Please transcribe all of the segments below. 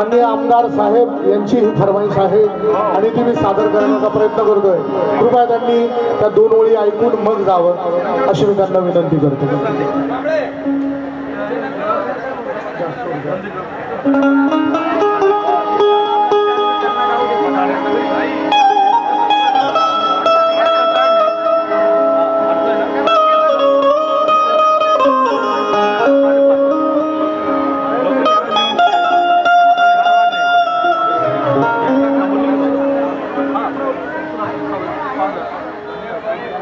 माननीय आमदार साहेब यांची ही फरमाईश आहे आणि ती मी सादर करण्याचा प्रयत्न करतोय. कृपया त्यांनी त्या दोन ओळी ऐकून मग जावं अशी मी त्यांना विनंती करतो.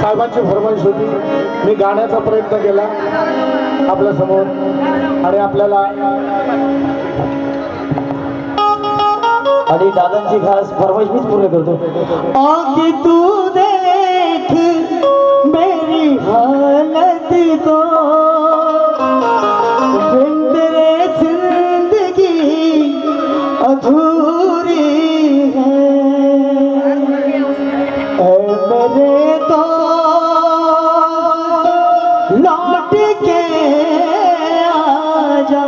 साहेबांची फरमाईश होती. मी गाण्याचा प्रयत्न केला आपल्यासमोर. आणि आपल्याला आणि दादांची खास फरमाईश मीच पूर्ण करतो. तू देख मेरी हालत को लौट के आ जा